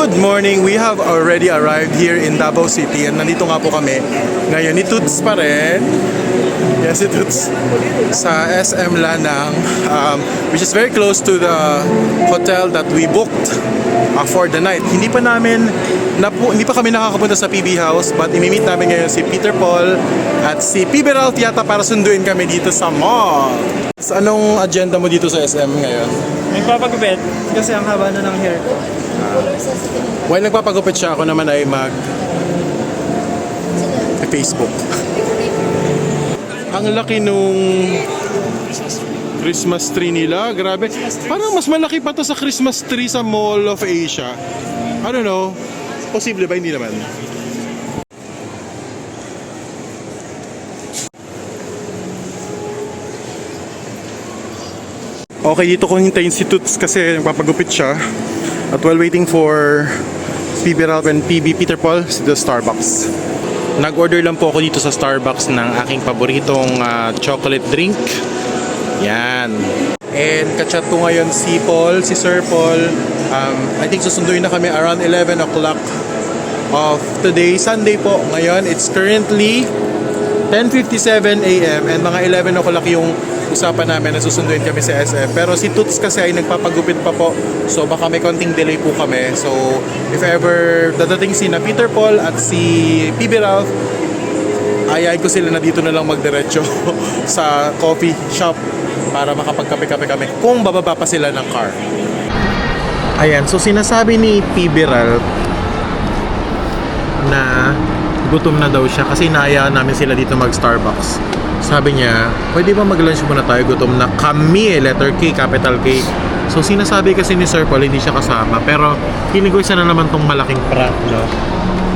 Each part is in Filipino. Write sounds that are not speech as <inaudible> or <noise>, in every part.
Good morning! We have already arrived here in Davao City and nandito nga po kami ngayon ni Toots pa rin. Yes, si Toots. Sa SM Lanang, um, which is very close to the hotel that we booked uh, for the night. Hindi pa namin, napu, hindi pa kami nakakapunta sa PB House but imimit namin ngayon si Peter Paul at si PB Ralph yata para sunduin kami dito sa mall. So, anong agenda mo dito sa SM ngayon? Nagpapagupit kasi ang haba na ng hair ko. While nagpapagupit siya, ako naman ay mag Facebook. Ang laki nung Christmas tree nila. Grabe. Parang mas malaki pa to sa Christmas tree sa Mall of Asia. I don't know. Posible ba? Hindi naman. Okay, dito ko hintayin si Toots kasi nagpapagupit siya. At while waiting for PB Ralph and PB Peter Paul sa the Starbucks. Nag-order lang po ako dito sa Starbucks ng aking paboritong ah, chocolate drink. Yan. And kachat ko ngayon si Paul, si Sir Paul. Um, I think susunduin na kami around 11 o'clock of today, Sunday po. Ngayon, it's currently 10.57 a.m. and mga 11 o'clock yung usapan namin na susunduin kami sa SF. Pero si Toots kasi ay nagpapagupit pa po. So baka may konting delay po kami. So if ever dadating si na Peter Paul at si PB Ralph, ayay ko sila na dito na lang magdiretso <laughs> sa coffee shop para makapagkape-kape kami kung bababa pa sila ng car. Ayan, so sinasabi ni PB Ralph na gutom na daw siya kasi inaayaan namin sila dito mag Starbucks. Sabi niya, pwede ba mag-lunch muna tayo? Gutom na kami, eh, letter K, capital K. So sinasabi kasi ni Sir Paul, hindi siya kasama. Pero feeling ko isa na naman tong malaking prank, no?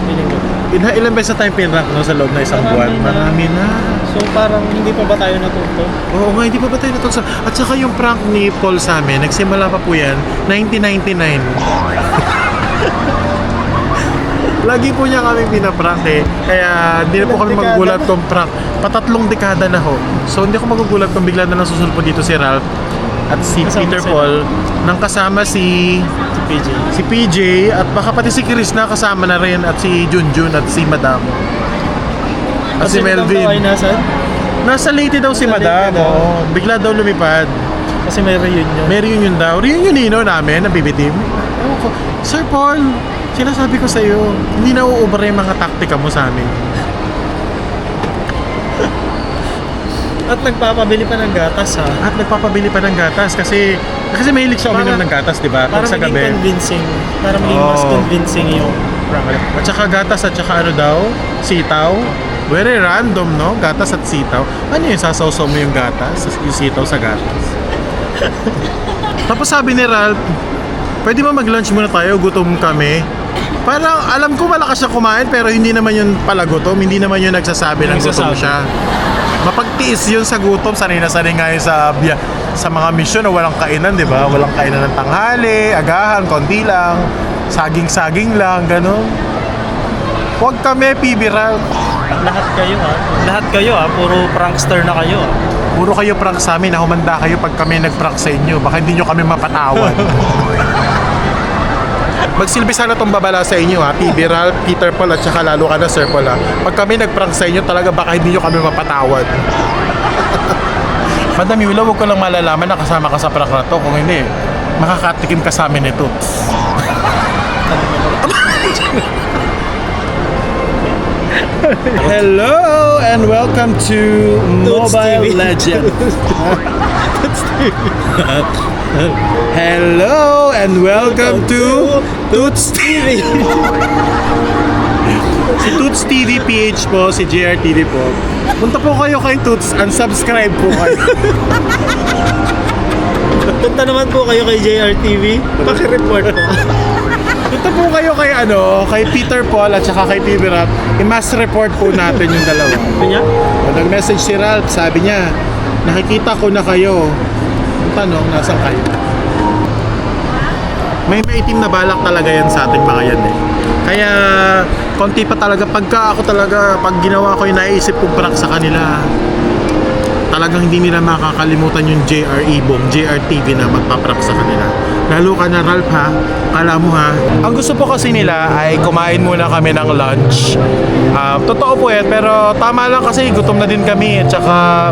Feeling ko. Ilan, ilan beses na tayong pinrank, no? Sa loob na isang buwan. Marami Marami na. na. So parang hindi pa ba tayo natuto? Oo nga, hindi pa ba tayo natulsa? At saka yung prank ni Paul sa amin, nagsimula pa po yan, 1999. Lagi po niya kami pinaprank eh. Kaya hindi na po kami magugulat kung prank. Patatlong dekada na ho. So hindi ako magugulat kung bigla na lang susulpo dito si Ralph at si Kasama Peter. Paul nang kasama si Si PJ. si PJ at baka pati si Chris na kasama na rin at si Junjun at si Madam. At si Madam Melvin. ay nasan? Nasa Leyte daw si Nasa Madam. Oo. Bigla daw lumipad. Kasi may reunion. May reunion daw. Reunion nino namin, ng BB team. Ko, Sir Paul, sinasabi ko sa iyo, hindi na uubra yung mga taktika mo sa amin. <laughs> At nagpapabili pa ng gatas ha. At nagpapabili pa ng gatas kasi kasi mahilig siya uminom ng gatas, di ba? Para sa gabi. convincing. Para maging mas Oo. convincing yung prank. At saka gatas at saka ano daw? Sitaw. Very random, no? Gatas at sitaw. Ano yun? Sasawsaw mo yung gatas? Yung sitaw sa gatas. <laughs> Tapos sabi ni Ralph, pwede ba mag-lunch muna tayo? Gutom kami. Parang alam ko malakas siya kumain pero hindi naman yun pala gutom. Hindi naman yun nagsasabi ng gutom siya. Mapagtiis yun sa gutom. Sanay na sanay nga yun sa, biya- sa mga misyon na walang kainan, di ba? Walang kainan ng tanghali, agahan, konti lang, saging-saging lang, ganun. Huwag kami, Ralph. Lahat kayo ha. Lahat kayo ha. Puro prankster na kayo ha. Puro kayo prank sa amin, humanda kayo pag kami nag-prank sa inyo. Baka hindi nyo kami mapatawad. <laughs> Magsilbi sana tong babala sa inyo ha, PB Ralph, Peter Paul at saka lalo ka na Sir Paul ha. Pag kami nag-prank sa inyo, talaga baka hindi nyo kami mapatawad. <laughs> Madam Yula, huwag ko lang malalaman na kasama ka sa prank na to. Kung hindi, makakatikim ka sa amin ito. Hello and welcome to Mobile TV. <laughs> <laughs> <laughs> Hello and welcome to Toots TV. <laughs> si Toots TV PH po, si JR TV po. Punta po kayo kay Toots, unsubscribe po kayo. <laughs> Punta naman po kayo kay JRTV. Paki-report po. Punta po kayo kay ano, kay Peter Paul at saka kay PB Rap. I-mass report po natin yung dalawa. Ano niya? O, nag-message si Ralph, sabi niya, nakikita ko na kayo. Tanong, nasan kayo? May maitim na balak talaga yan sa ating mga yan eh. Kaya, konti pa talaga, pagka ako talaga, pag ginawa ko yung naisip kong prank sa kanila, talagang hindi nila makakalimutan yung JR Ibong, JR TV na magpaprank sa kanila. Lalo ka na, Ralph, ha? Kala mo, ha? Ang gusto po kasi nila ay kumain muna kami ng lunch. Ah, totoo po yan, pero tama lang kasi gutom na din kami. At saka,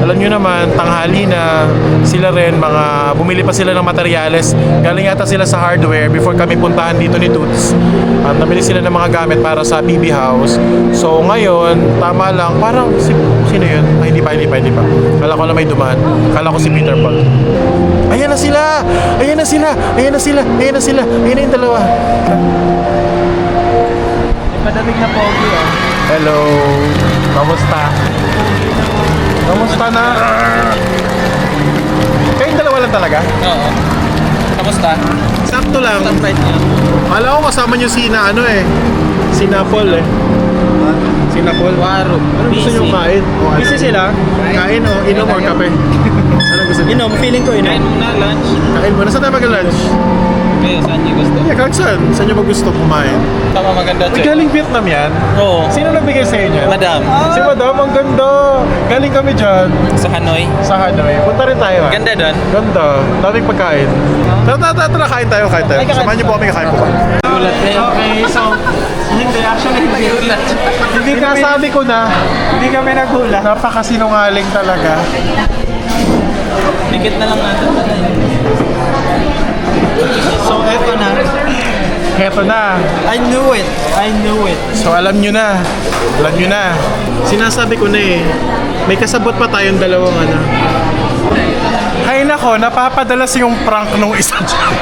alam nyo naman, tanghali na sila rin, mga bumili pa sila ng materyales. Galing yata sila sa hardware before kami puntahan dito ni Toots. At nabili sila ng mga gamit para sa PB House. So ngayon, tama lang, parang si, sino yun? Ay, hindi pa, hindi pa, hindi pa. Kala ko na may dumaan. Kala ko si Peter Paul. Ayan na sila! Ayan na sila! Ayan na sila! Ayan na sila! Ayan na yung dalawa. Madamig na pogi ah. Hello! Kamusta? Kamusta na? Kayong dalawa lang talaga? Oo. Kamusta? Sakto lang. Niya. Kala ko kasama niyo si na ano eh. Si Napol eh. Si Napol. Waro. Ano gusto niyo kain? O ano? Busy sila? Kain o inom or kape? <laughs> Niyo? Inom, feeling ko inom. Kain muna lunch. Kain mo. Nasaan tayo mag-lunch? Kayo, saan niyo gusto? Yeah, kahit saan. Saan niyo gusto kumain? Tama maganda Uy, galing Vietnam yan. Oo. Sino nagbigay sa inyo? Madam. Si Madam, ang ganda. Galing kami dyan Sa Hanoi. sa Hanoi. Punta rin tayo ha. Ganda doon. Ganda. Daming pagkain. Tara, tara, tara, tara, kain tayo, kain tayo. Samahan niyo po kami kakain po ba? Gulat eh. Okay, so, hindi, actually, hindi. Hindi ka sabi ko na, Hindi kami nagulat. napakasinungaling talaga. Dikit na lang natin. So, eto na. Heto na. I knew it. I knew it. So, alam nyo na. Alam nyo na. Sinasabi ko na eh. May kasabot pa tayong dalawang ano. Hay nako, napapadalas yung prank nung isa dyan.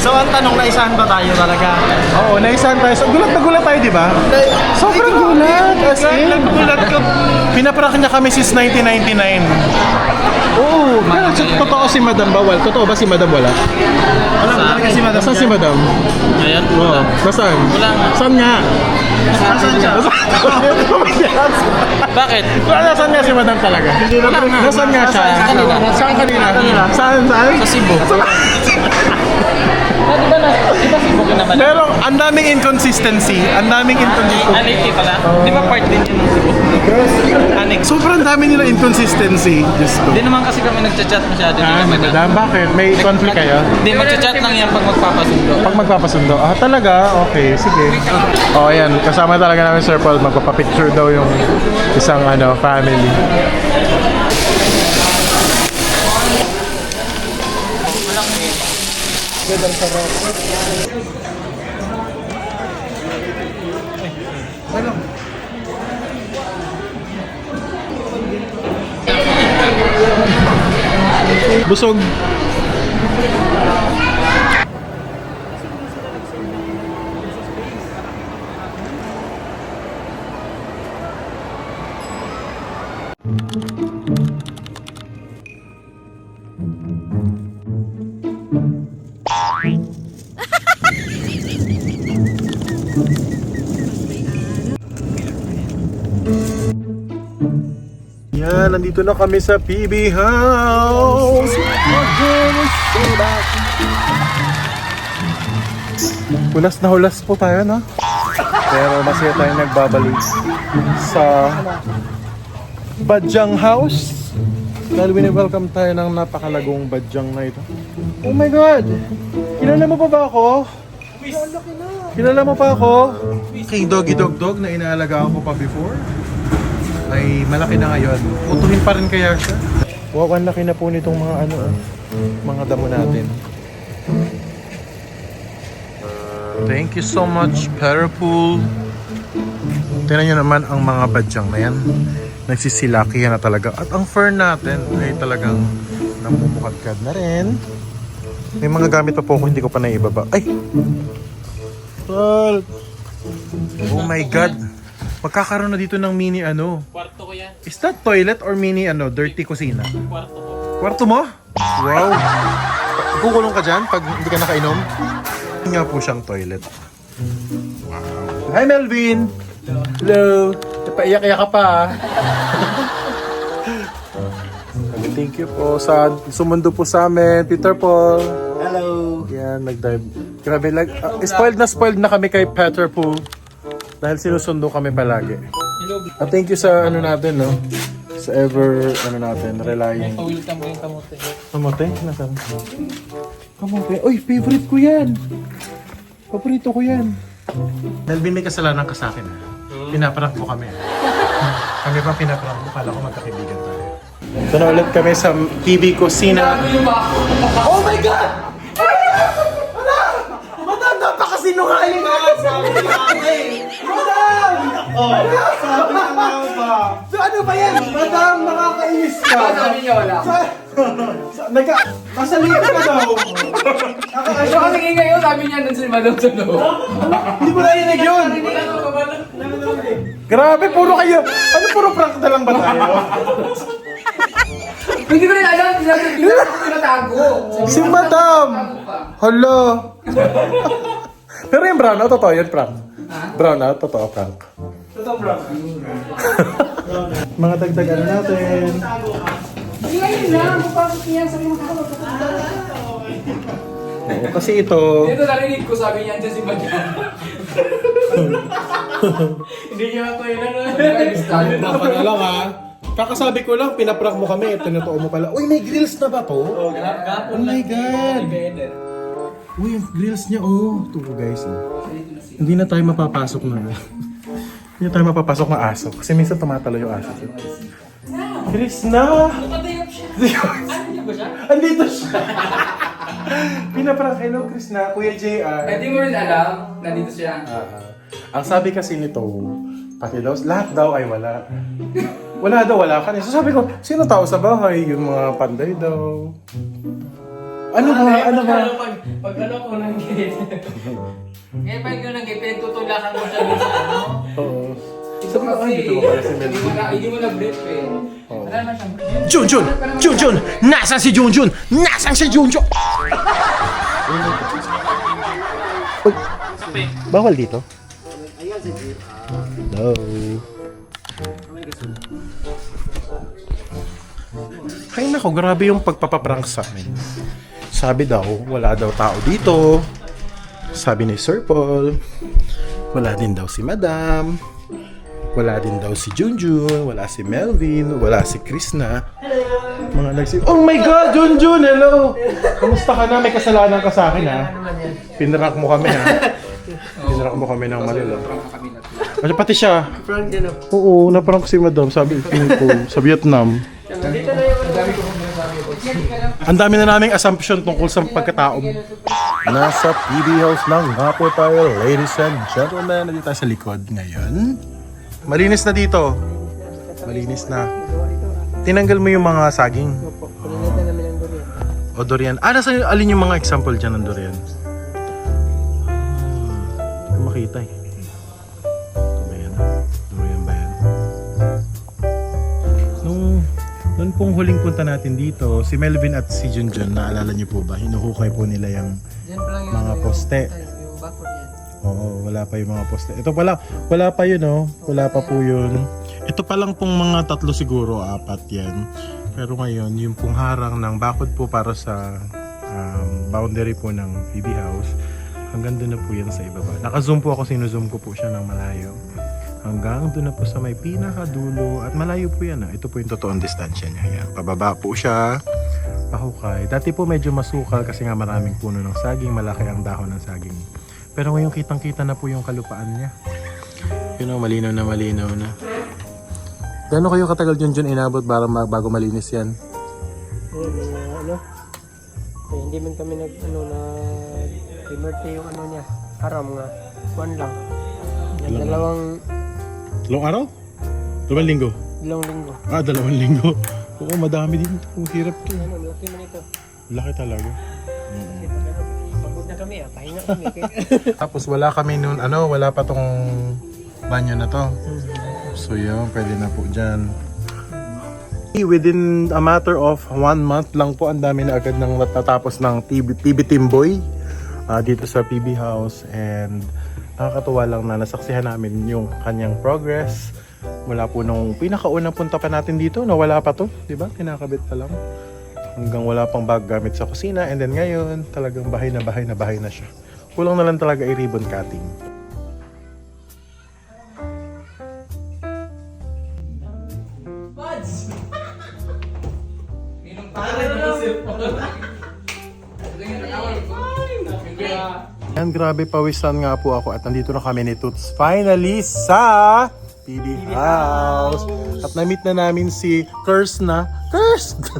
So, ang tanong na isahan ba tayo talaga? Oo, naisahan tayo. So, gulat na gulat tayo, di ba? Sobrang gulat. As in. Gulat ko. Pinaprank niya kami since 1999. Oo, pero so, totoo si Madam Bawal. Totoo ba si Madam wala? Wala ba talaga si Madam Nasaan si Madam? Ayan. Oo. Nasaan? Wala nga. Saan nga? Nasaan siya? Bakit? Wala, nasaan nga si Madam talaga? Nasaan nga siya? Saan kanina? Kanina. Saan, saan? Sa Cebu. Ah, di ba na? Di ba Cebu ka naman? Pero ang daming inconsistency. Ang daming inconsistency. Aniki pala? Di ba part din yun ng Cebu? Anik. Sobrang dami nila inconsistency. Diyos ko. Di naman kasi kami nagchat-chat masyado. Di Ah, na. Madam, bakit? May conflict kayo? Di, magchat-chat lang yan pag magpapasundo. Pag magpapasundo. Ah, talaga? Okay, sige. Oh, ayan. Kasama talaga namin Sir Paul. Magpapapicture daw yung isang ano, family. Busog. Nandito na kami sa PB House. Hulas na hulas po tayo, no? Pero masaya tayong nagbabalik sa Badyang House. Dahil wini-welcome tayo ng napakalagong badyang na ito. Oh my God! Kilala mo pa ba ako? Kilala mo pa ako? Kay Doggy Dog Dog na inaalagaan ko pa before? Ay malaki na ngayon. Utuhin pa rin kaya siya? Wow, ang laki na po nitong mga ano, ah, mga damo natin. Thank you so much, Parapool. Tingnan nyo naman ang mga badyang na yan. Nagsisilaki na talaga. At ang fern natin ay talagang namumukadkad na rin. May mga gamit pa po ako, hindi ko pa naibaba. Ay! Salt! Oh my God! Magkakaroon na dito ng mini ano. Kwarto ko yan. Is that toilet or mini ano, dirty kusina? Kwarto ko. Kwarto mo? Wow! Kukulong ka dyan pag hindi ka nakainom? Hindi nga po siyang toilet. Wow! Hi Melvin! Hello! Napaiyak-iyak ka pa ah. Thank you po sa sumundo po sa amin, Peter Paul. Hello. Yan, nag-dive. Grabe, like, ah, spoiled na spoiled na kami kay Peter Paul. Dahil sinusundo kami palagi. Hello. Ah, thank you sa ano natin, no? Sa ever, ano natin, relying. Pawil ka mo yung kamote. Kamote? Nasaan? Kamote? Uy, favorite ko yan! Paborito ko yan. Melvin, may kasalanan ka sa akin. ah. Pinaprank mo kami. ah. kami pa pinaprank mo. Kala ko magkakaibigan tayo. Ito na ulit kami sa PB Kusina. Oh my God! Madam, napakasinungaling ka! Sabi niya eh! Madam! Oh, sabi na nga ba? So ano ba yan? Madam, nakakainis ka! Sabi niya wala. Sa- sa- Nagka... Masalita ka daw! Ano kasi ngayon sabi niya dun sa Madam sa loob. Hindi ko narinig yun! Grabe, puro kayo! Ano puro prank na lang ba tayo? Hindi ko rin alam, tinatago. Si Madam! Hala! Pero yung brownout, totoo yun, prank. Brownout, totoo, prank. Totoo, prank. Mga dagdagan natin. Hindi ngayon lang, papasok niya sa mga Oo, kasi ito, Dito narinig ko sabi niya dyan si Madam. <laughs> Hindi niya ako yun ano. Baka na lang ha. Kakasabi ko lang, pinaprank mo kami. Ito na mo pala. Uy, may grills na ba to? Oh my God! Uy, yung grills niya, oh. Ito po guys, oh. Hindi na tayo mapapasok na. Hindi na tayo mapapasok ng aso. Kasi minsan tumatalo yung aso. Grills na! Andito siya! Pinaprank, hello Chris na, Kuya JR. Hindi mo rin alam, nandito siya. Ah, ang sabi kasi nito, pati daw, lahat daw ay wala. Wala daw, wala ka. So sabi ko, sino tao sa bahay? Yung mga panday daw. Ano ba? Ano ba? Pag, ano ko nang gate. Kaya pag yun nang gate, pinagtutulakan mo siya sa ano. Oo. Ito kasi, dito ba pala si Mel? hindi mo na, hindi mo na brief eh. Wala naman siyang brief. Junjun! Junjun! Nasaan si Junjun? Nasaan si Junjun? Bawal dito? No. Ay nako, grabe yung pagpapaprank sa amin. Sabi daw, wala daw tao dito. Sabi ni Sir Paul, wala din daw si Madam. Wala din daw si Junjun, wala si Melvin, wala si Krishna. Mga nagsi... Oh my God, Junjun! Hello! Kamusta ka na? May kasalanan ka sa akin ha? Pinrank mo kami ha? <laughs> Pinrank mo kami ng malilo. Kasi pati siya. Prank din Oo, naprank si Madam. Sabi ko, sa Vietnam. Ang dami na naming assumption tungkol sa pagkataong. Nasa PB House lang nga po tayo, ladies and gentlemen. Nandito tayo sa likod ngayon. Malinis na dito. Malinis na. Tinanggal mo yung mga saging. O durian. Ah, nasa alin yung mga example dyan ng durian? Hmm, makita eh. Nung pong huling punta natin dito, si Melvin at si Junjun, naalala niyo po ba? Hinuhukay po nila yung mga poste. Oo, wala pa yung mga poste. Ito pala, wala pa yun oh. Wala pa po yun. Ito pa lang pong mga tatlo siguro, apat yan. Pero ngayon, yung pong harang ng bakod po para sa um, boundary po ng PB House, hanggang doon na po yan sa ibaba. Naka-zoom po ako, sinuzoom ko po siya ng malayo. Hanggang doon na po sa may pinakadulo at malayo po yan. ah. Ito po yung totoong distansya niya. Yan. Pababa po siya, pahukay. Dati po medyo masukal kasi nga maraming puno ng saging, malaki ang dahon ng saging. Pero ngayon kitang-kita na po yung kalupaan niya. Yun know, malinaw na malinaw na. Gano'n kayo katagal yun dyan inabot para bago malinis yan? Ayun, mga ano, eh, hindi man kami nag, ano, na, imerte yung ano niya, haram nga, one lang. Yung dalawang, Dalawang araw? Dalawang linggo? dalawang linggo. Ah, dalawang linggo. Oo, madami din. Ang hirap to. Ano, laki man ito. Laki talaga. Ano, pagod na kami, ah, pahinga kami. <laughs> Tapos wala kami noon, ano, wala pa tong banyo na to. So yun, pwede na po dyan. Within a matter of one month lang po, ang dami na agad ng natatapos ng PB, PB Timboy ah, dito sa PB House. And nakakatuwa lang na nasaksihan namin yung kanyang progress. Mula po nung pinakaunang punta pa natin dito, na wala pa to, di ba? Kinakabit pa lang. Hanggang wala pang bag gamit sa kusina. And then ngayon, talagang bahay na bahay na bahay na siya. Kulang na lang talaga i-ribbon cutting. Grabe pawisan nga po ako at nandito na kami ni Toots finally sa PB House. At na-meet na namin si Kirsna. Kirsna!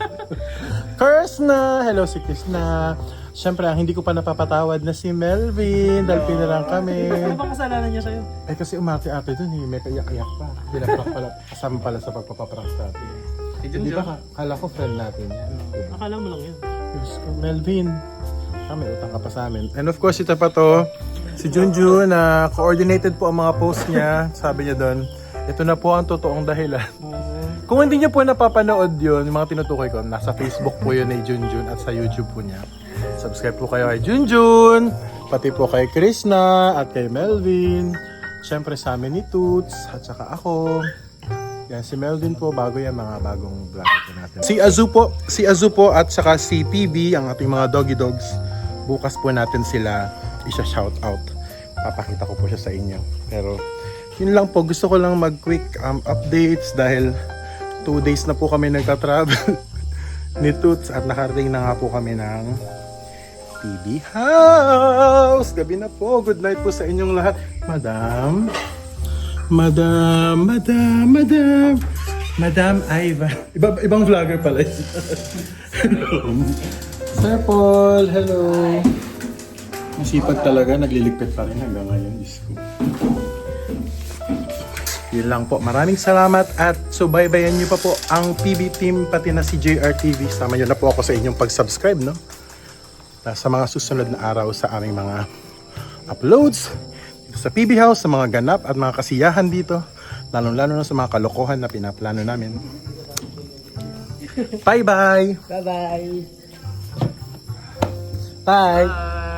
<laughs> Kirsna! Hello si Kirsna. Siyempre, ang hindi ko pa napapatawad na si Melvin dahil pinarang kami. Ano bang kasalanan niya sa'yo? Eh kasi umarte-arte dun, eh. may kaiyak-iyak pa. Pinaprank pala, kasama pala sa pagpapaprank natin. Hindi ba, ka- kala ko friend natin yan. Akala mo lang ko, Melvin, ah, may utang ka pa sa amin. And of course, ito pa to, si Junjun na coordinated po ang mga post niya. <laughs> Sabi niya doon, ito na po ang totoong dahilan. Kung hindi niyo po napapanood yun, yung mga tinutukoy ko, nasa Facebook po yun ni Junjun at sa YouTube po niya. Subscribe po kayo kay Junjun, pati po kay Krishna at kay Melvin. Siyempre sa amin ni Toots at saka ako. Yan, si Melvin po, bago yan mga bagong vlog natin. Si Azu po, si Azu po at saka si PB, ang ating mga doggy dogs. Bukas po natin sila isa-shout out. Papakita ko po siya sa inyo. Pero yun lang po, gusto ko lang mag-quick um, updates dahil two days na po kami nagta-travel <laughs> ni Toots at nakarating na nga po kami ng PB House. Gabi na po. Good night po sa inyong lahat. Madam, Madam, Madam, Madam, Madam Iva. Iba, ibang vlogger pala. <laughs> yun. hello. Sir Paul, hello. Masipag talaga, nagliligpit pa rin hanggang ngayon. Diyos ko. Yun lang po. Maraming salamat at subaybayan niyo pa po ang PB team pati na si JRTV. Sama niyo na po ako sa inyong pag-subscribe, no? Sa mga susunod na araw sa aming mga uploads dito sa PB House, sa mga ganap at mga kasiyahan dito. Lalo-lalo na sa mga kalokohan na pinaplano namin. Bye-bye! Bye-bye! Bye. Bye.